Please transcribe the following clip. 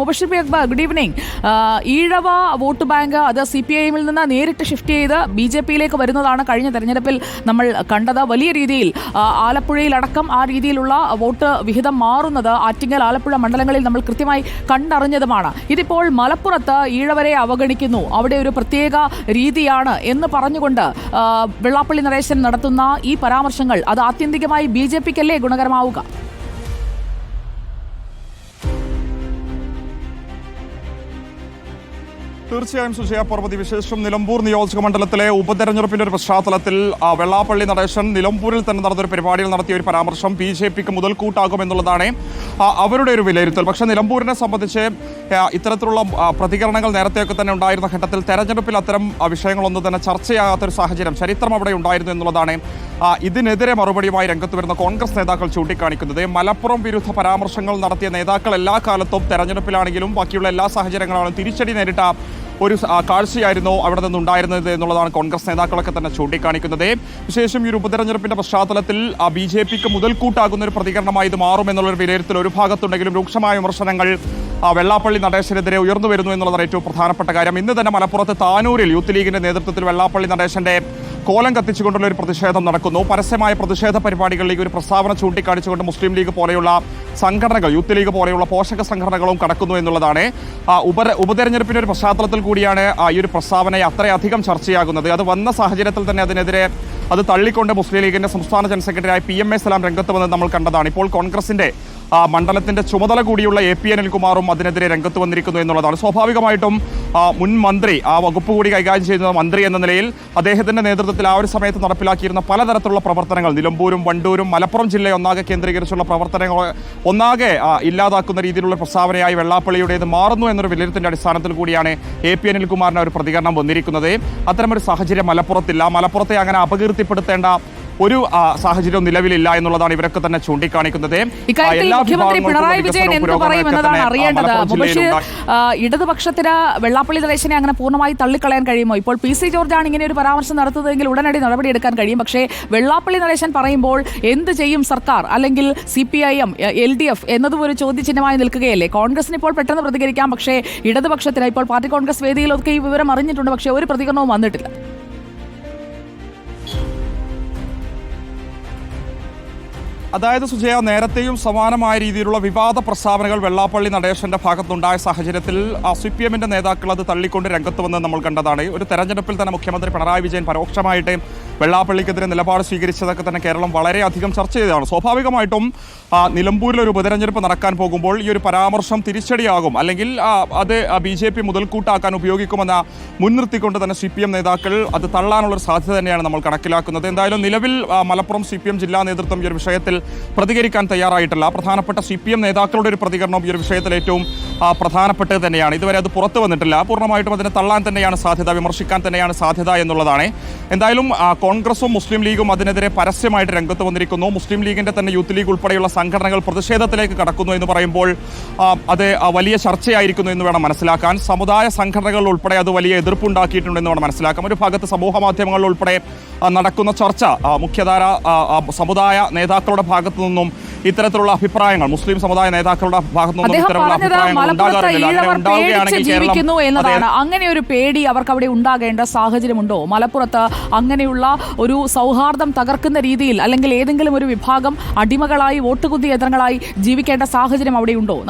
Mubashir Akbar good evening Ezhava vote bank അത് C P I എമ്മിൽ നിന്ന് നേരിട്ട് ഷിഫ്റ്റ് ചെയ്ത് ബി ജെ പിയിലേക്ക് വരുന്നതാണ് കഴിഞ്ഞ തെരഞ്ഞെടുപ്പിൽ നമ്മൾ കണ്ടത്. വലിയ രീതിയിൽ ആലപ്പുഴയിലടക്കം ആ രീതിയിലുള്ള വോട്ട് വിഹിതം മാറുന്നത് ആറ്റിങ്ങൽ ആലപ്പുഴ മണ്ഡലങ്ങളിൽ നമ്മൾ കൃത്യമായി കണ്ടറിഞ്ഞതുമാണ്. ഇതിപ്പോൾ മലപ്പുറത്ത് ഈഴവരെ അവഗണിക്കുന്നു. അവിടെ ഒരു പ്രത്യേക രീതിയാണ് എന്ന് പറഞ്ഞുകൊണ്ട് വെള്ളാപ്പള്ളി നരേശൻ നടത്തുന്ന ഈ പരാമർശങ്ങൾ അത് ആത്യന്തികമായി ബി ജെ പിക്കല്ലേ ഗുണകരമാവുക? തീർച്ചയായും സുജയ പർവതി വിശേഷം. നിലമ്പൂർ നിയോജക മണ്ഡലത്തിലെ ഉപതെരഞ്ഞെടുപ്പിന്റെ ഒരു പശ്ചാത്തലത്തിൽ വെള്ളാപ്പള്ളി നടേശൻ നിലമ്പൂരിൽ തന്നെ നടന്നൊരു പരിപാടിയിൽ നടത്തിയ ഒരു പരാമർശം ബി ജെ പിക്ക് മുതൽക്കൂട്ടാകുമെന്നുള്ളതാണ് എന്നുള്ളതാണ് അവരുടെ ഒരു വിലയിരുത്തൽ. പക്ഷേ നിലമ്പൂരിനെ സംബന്ധിച്ച് ഇത്തരത്തിലുള്ള പ്രതികരണങ്ങൾ നേരത്തെയൊക്കെ തന്നെ ഉണ്ടായിരുന്ന ഘട്ടത്തിൽ തെരഞ്ഞെടുപ്പിൽ അത്തരം വിഷയങ്ങളൊന്നും തന്നെ ചർച്ചയാകാത്തൊരു സാഹചര്യം ചരിത്രം അവിടെ ഉണ്ടായിരുന്നു എന്നുള്ളതാണ് ഇതിനെതിരെ മറുപടിയുമായി രംഗത്ത് വരുന്ന കോൺഗ്രസ് നേതാക്കൾ ചൂണ്ടിക്കാണിക്കുന്നത്. മലപ്പുറം വിരുദ്ധ പരാമർശങ്ങൾ നടത്തിയ നേതാക്കൾ എല്ലാ കാലത്തും തെരഞ്ഞെടുപ്പിലാണെങ്കിലും ബാക്കിയുള്ള എല്ലാ സാഹചര്യങ്ങളാണ് തിരിച്ചടി നേരിട്ട ഒരു കാഴ്ചയായിരുന്നു അവിടെ നിന്നുണ്ടായിരുന്നത് എന്നുള്ളതാണ് കോൺഗ്രസ് നേതാക്കളൊക്കെ തന്നെ ചൂണ്ടിക്കാണിക്കുന്നത്. വിശേഷം ഈ ഉപതെരഞ്ഞെടുപ്പിന്റെ പശ്ചാത്തലത്തിൽ ബി ജെ പിക്ക് മുതൽക്കൂട്ടാകുന്ന ഒരു പ്രതികരണമായി ഇത് മാറുമെന്നുള്ളൊരു വിലയിരുത്തൽ ഒരു ഭാഗത്തുണ്ടെങ്കിലും രൂക്ഷമായ വിമർശനങ്ങൾ വെള്ളാപ്പള്ളി നടേശനെതിരെ ഉയർന്നു വരുന്നു എന്നുള്ളതാണ് ഏറ്റവും പ്രധാനപ്പെട്ട കാര്യം. ഇന്ന് തന്നെ മലപ്പുറത്ത് താനൂരിൽ യൂത്ത് ലീഗിന്റെ നേതൃത്വത്തിൽ വെള്ളാപ്പള്ളി നടേശന്റെ കോലം കത്തിച്ചുകൊണ്ടുള്ള ഒരു പ്രതിഷേധം നടക്കുന്നു. പരസ്യമായ പ്രതിഷേധ പരിപാടികളിലേക്ക് ഒരു പ്രസ്താവന ചൂണ്ടിക്കാണിച്ചുകൊണ്ട് മുസ്ലിം ലീഗ് പോലെയുള്ള സംഘടനകൾ യൂത്ത് ലീഗ് പോലെയുള്ള പോഷക സംഘടനകളും കടക്കുന്നു എന്നുള്ളതാണ്. ഉപ ഉപതെരഞ്ഞെടുപ്പിന്റെ ഒരു പശ്ചാത്തലത്തിൽ കൂടിയാണ് ഈ ഒരു പ്രസ്താവന അത്രയധികം ചർച്ചയാകുന്നത്. അത് വന്ന സാഹചര്യത്തിൽ തന്നെ അതിനെതിരെ അത് തള്ളിക്കൊണ്ട് മുസ്ലിം ലീഗിന്റെ സംസ്ഥാന ജനറൽ സെക്രട്ടറിയായ പി എം എ സലാം രംഗത്ത് വന്നത് നമ്മൾ കണ്ടതാണ്. ഇപ്പോൾ മണ്ഡലത്തിന്റെ മണ്ഡലത്തിന്റെ ചുമതല കൂടിയുള്ള എ പി അനിൽകുമാറും അതിനെതിരെ രംഗത്ത് വന്നിരിക്കുന്നു എന്നുള്ളതാണ്. സ്വാഭാവികമായിട്ടും മുൻ മന്ത്രി ആ വകുപ്പ് കൂടി കൈകാര്യം ചെയ്യുന്ന മന്ത്രി എന്ന നിലയിൽ അദ്ദേഹത്തിന്റെ നേതൃത്വത്തിൽ ആ ഒരു സമയത്ത് നടപ്പിലാക്കിയിരുന്ന പലതരത്തിലുള്ള പ്രവർത്തനങ്ങൾ. നിലമ്പൂരും വണ്ടൂരും മലപ്പുറം ജില്ലയെ ഒന്നാകെ കേന്ദ്രീകരിച്ചുള്ള പ്രവർത്തനങ്ങൾ ഒന്നാകെ ഇല്ലാതാക്കുന്ന രീതിയിലുള്ള പ്രസ്താവനയായി വെള്ളാപ്പള്ളിയുടേത് മാറുന്നു എന്നൊരു വിലയിരുത്തിന്റെ അടിസ്ഥാനത്തിൽ കൂടിയാണ് എ പി അനിൽകുമാറിന്റെ ഒരു പ്രതികരണം വന്നിരിക്കുന്നത്. അത്തരമൊരു സാഹചര്യം മലപ്പുറത്തില്ല. മലപ്പുറത്തെ അങ്ങനെ അപകീർത്തിപ്പെടുത്തേണ്ട ഒരു സാഹചര്യവും നിലവിലില്ല എന്നുള്ളതാണ് ഇവരൊക്കെ തന്നെ ചൂണ്ടിക്കാണിക്കുന്നത്. മുഖ്യമന്ത്രി പിണറായി വിജയൻ എന്ത് പറയും എന്നതാണ് അറിയേണ്ടത്. മുബഷീർ ഇടതുപക്ഷത്തിന് വെള്ളാപ്പള്ളി നടേശനെ അങ്ങനെ പൂർണമായി തള്ളിക്കളയാൻ കഴിയുമോ? ഇപ്പോൾ പി സി ജോർജാണ് ഇങ്ങനെ ഒരു പരാമർശം നടത്തുന്നതെങ്കിൽ ഉടനടി നടപടിയെടുക്കാൻ കഴിയും. പക്ഷേ വെള്ളാപ്പള്ളി നടേശൻ പറയുമ്പോൾ എന്ത് ചെയ്യും സർക്കാർ? അല്ലെങ്കിൽ C P I M L D F എന്നതും ഒരു ചോദ്യചിഹ്നമായി നിൽക്കുകയല്ലേ? കോൺഗ്രസിന് ഇപ്പോൾ പെട്ടെന്ന് പ്രതികരിക്കാം. പക്ഷേ ഇടതുപക്ഷത്തിന് ഇപ്പോൾ പാർട്ടി കോൺഗ്രസ് വേദിയിലൊക്കെ ഈ വിവരം അറിഞ്ഞിട്ടുണ്ട്. പക്ഷേ ഒരു പ്രതികരണവും വന്നിട്ടില്ല. അതായത് സുജയ നേരത്തെയും സമാനമായ രീതിയിലുള്ള വിവാദ പ്രസ്താവനകൾ വെള്ളാപ്പള്ളി നടേശന്റെ ഭാഗത്തുണ്ടായ സാഹചര്യത്തിൽ സി പി എമ്മിന്റെ നേതാക്കൾ അത് തള്ളിക്കൊണ്ട് രംഗത്ത് വന്ന് നമ്മൾ കണ്ടതാണ്. ഒരു തെരഞ്ഞെടുപ്പിൽ തന്നെ മുഖ്യമന്ത്രി പിണറായി വിജയൻ പരോക്ഷമായിട്ട് വെള്ളാപ്പള്ളിക്കെതിരെ നിലപാട് സ്വീകരിച്ചതൊക്കെ തന്നെ കേരളം വളരെയധികം ചർച്ച ചെയ്തതാണ്. സ്വാഭാവികമായിട്ടും നിലമ്പൂരിൽ ഒരു ഉപതെരഞ്ഞെടുപ്പ് നടക്കാൻ പോകുമ്പോൾ ഈ ഒരു പരാമർശം തിരിച്ചടിയാകും. അല്ലെങ്കിൽ അത് ബി ജെ പി മുതൽക്കൂട്ടാക്കാൻ ഉപയോഗിക്കുമെന്ന മുൻനിർത്തിക്കൊണ്ട് തന്നെ സി പി എം നേതാക്കൾ അത് തള്ളാനുള്ളൊരു സാധ്യത തന്നെയാണ് നമ്മൾ കണക്കിലാക്കുന്നത്. എന്തായാലും നിലവിൽ മലപ്പുറം സി പി എം ജില്ലാ നേതൃത്വം ഈ ഒരു വിഷയത്തിൽ പ്രതികരിക്കാൻ തയ്യാറായിട്ടില്ല. പ്രധാനപ്പെട്ട സി പി എം നേതാക്കളുടെ ഒരു പ്രതികരണം ഈ ഒരു വിഷയത്തിൽ ഏറ്റവും പ്രധാനപ്പെട്ടത് തന്നെയാണ്. ഇതുവരെ അത് പുറത്തു വന്നിട്ടില്ല. പൂർണമായിട്ടും അതിനെ തള്ളാൻ തന്നെയാണ് സാധ്യത വിമർശിക്കാൻ തന്നെയാണ് സാധ്യത എന്നുള്ളതാണ്. എന്തായാലും കോൺഗ്രസും മുസ്ലിം ലീഗും അതിനെതിരെ പരസ്യമായിട്ട് രംഗത്ത് വന്നിരിക്കുന്നു. മുസ്ലിം ലീഗിന്റെ തന്നെ യൂത്ത് ലീഗ് ഉൾപ്പെടെയുള്ള സംഘടനകൾ പ്രതിഷേധത്തിലേക്ക് കടക്കുന്നു എന്ന് പറയുമ്പോൾ അത് വലിയ ചർച്ചയായിരിക്കുന്നു എന്ന് വേണം മനസ്സിലാക്കാൻ. സമുദായ സംഘടനകൾ ഉൾപ്പെടെ അത് വലിയ എതിർപ്പുണ്ടാക്കിയിട്ടുണ്ടെന്ന് വേണം മനസ്സിലാക്കാം ഒരു ഭാഗത്ത് സമൂഹ മാധ്യമങ്ങളിൽ ഉൾപ്പെടെ നടക്കുന്ന ചർച്ച മുഖ്യധാര സമുദായ നേതാക്കളുടെ ഭാഗത്തു നിന്നും ഇത്തരത്തിലുള്ള അഭിപ്രായങ്ങൾ മുസ്ലിം സമുദായ നേതാക്കളുടെ അഭിപ്രായങ്ങൾ അങ്ങനെ ഒരു പേടി അവർക്ക് അവിടെ ഉണ്ടാകേണ്ട സാഹചര്യമുണ്ടോ? മലപ്പുറത്ത് അങ്ങനെയുള്ള ഒരു സൗഹാർദ്ദം തകർക്കുന്ന രീതിയിൽ അല്ലെങ്കിൽ ഏതെങ്കിലും ഒരു വിഭാഗം അടിമകളായി വോട്ടുകുത്തി യന്ത്രങ്ങളായി ജീവിക്കേണ്ട സാഹചര്യം അവിടെയുണ്ടോ?